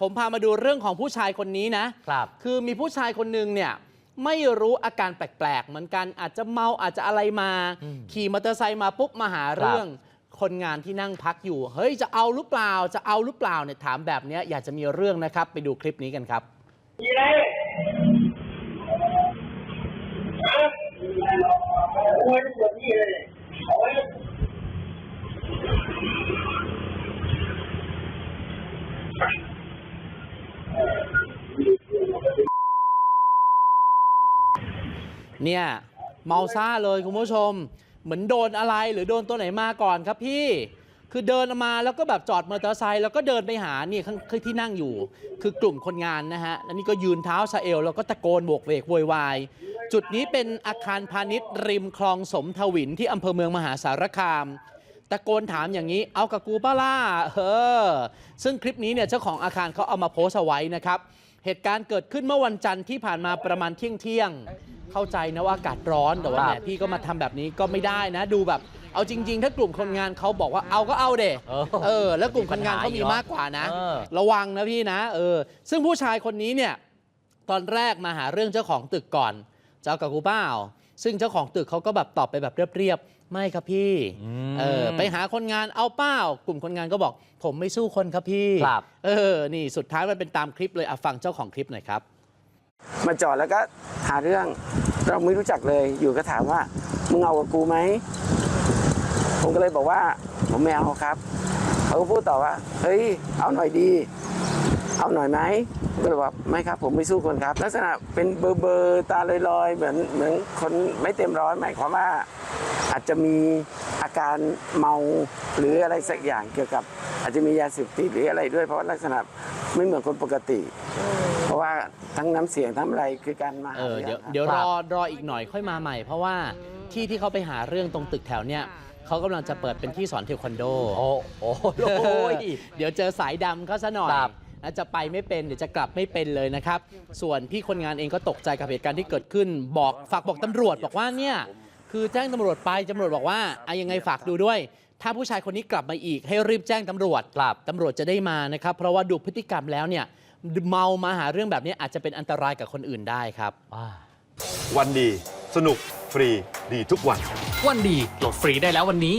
ผมพามาดูเรื่องของผู้ชายคนนี้นะครับ คือมีผู้ชายคนหนึ่งเนี่ยไม่รู้อาการแปลกๆ เหมือนกันอาจจะเมาอาจจะอะไรมา อืมขี่มอเตอร์ไซค์มาปุ๊บมาหาเรื่อง คนงานที่นั่งพักอยู่ เฮ้ยจะเอาหรือเปล่าจะเอาหรือเปล่าเนี่ยถามแบบเนี้ยอยากจะมีเรื่องนะครับ ไปดูคลิปนี้กันครับ มีอะไรฮะโอ้ยปวดนี่เลยโอ้ย เนี่ยเมาซ่าเลยคุณผู้ชม เหมือนโดนอะไรหรือโดนตัวไหนมาก่อนครับพี่ คือเดินมาแล้วก็แบบจอดมอเตอร์ไซค์แล้วก็เดินไปหานี่ข้างข้างที่นั่งอยู่ คือกลุ่มคนงานนะฮะ แล้วนี่ก็ยืนเท้าสะเอวแล้วก็ตะโกนโบกเวกโวยวาย จุดนี้เป็นอาคารพาณิชย์ริมคลองสมทวินที่อำเภอเมืองมหาสารคามตะโกนถามอย่างนี้ เอากับกูป้าล่า เออ ซึ่งคลิปนี้เนี่ยเจ้าของอาคารเขาเอามาโพสต์เอาไว้นะครับ เหตุการณ์เกิดขึ้นเมื่อวันจันทร์ที่ผ่านมาประมาณเที่ยงเที่ยง เข้าใจนะว่าอากาศร้อนแต่ว่าคแหรัมบพี่ก็มาทำแบบนี้ก็ไม่ได้นะ ดูแบบ เอาจริง ๆ ถ้ากลุ่มคนงานเขาบอกว่าเอาก็เอาเด็เออเออ แล้วกลุ่มคนงานเขามีมากกว่านะเออระวังนะพี่นะเออ ซึ่งผู้ชายคนนี้เนี่ยตอนแรกมาหาเรื่องเจ้าของตึกก่อนจะเอากับกูเปล่าซึ่งเจ้าของตึกเขาก็แบบตอบไปแบบเรียบๆ ไม่ครับพี่อืมเออไปหาคนงานเอาเป้ากลุ่มคนงานก็บอก ผมไม่สู้คนครับพี่ ครับ เออ นี่สุดท้ายมันเป็นตามคลิปเลยอะฟังเจ้าของคลิปหน่อยครับ มาจอดแล้วก็หาเรื่องเราไม่รู้จักเลยอยู่ก็ถามว่ามึงเอากับกูไหมผมก็เลยบอกว่าผมไม่เอาครับเขาก็พูดต่อว่าเฮ้ยเอาหน่อยดี เอาหน่อยไหมก็เลยบอกไม่ครับ ผมไม่สู้คนครับ ลักษณะเป็นเบอร์เบอร์ตาลอยๆเหมือนเหมือนคนไม่เต็มร้อยหมายความว่าอาจจะมีอาการเมาหรืออะไรสักอย่างเกี่ยวกับ อาจจะมียาเสพติดหรืออะไรด้วยเพราะลักษณะ ไม่เหมือนคนปกติ เพราะว่าทั้งน้ำเสียงทั้งอะไรคือการมาเอหาอรื่เดี๋ยวงครับเดี๋ยวครรับอรออีกหน่อยค่อยมาใหม่ เพราะว่าที่ที่เขาไปหาเรื่องตรงตึกแถวเนี้ยเขากำลังจะเปิดเป็นที่สอนเทควันโด โอ้โอ้โอ้ย เดี๋ยวเจอสายดำเขาซะหน่อยครับ นะจะไปไม่เป็นเดี๋ยวจะกลับไม่เป็นเลยนะครับ ส่วนพี่คนงานเองก็ตกใจกับเหตุการณ์ที่เกิดขึ้น บอกฝากบอกตำรวจบอกว่าเนี่ย คือแจ้งตำรวจไปตำรวจบอกว่าอะยังไงฝากดูด้วย ถ้าผู้ชายคนนี้กลับมาอีก ให้รีบแจ้งตำรวจครับตำรวจจะได้มานะครับ เพราะว่าดูพฤติกรรมแล้วเนี่ย เมามาหาเรื่องแบบนี้อาจจะเป็นอันตรายกับคนอื่นได้ครับอ่าวันดี สนุก ฟรี ดีทุกวัน วันดีโหลดฟรีได้แล้ววันนี้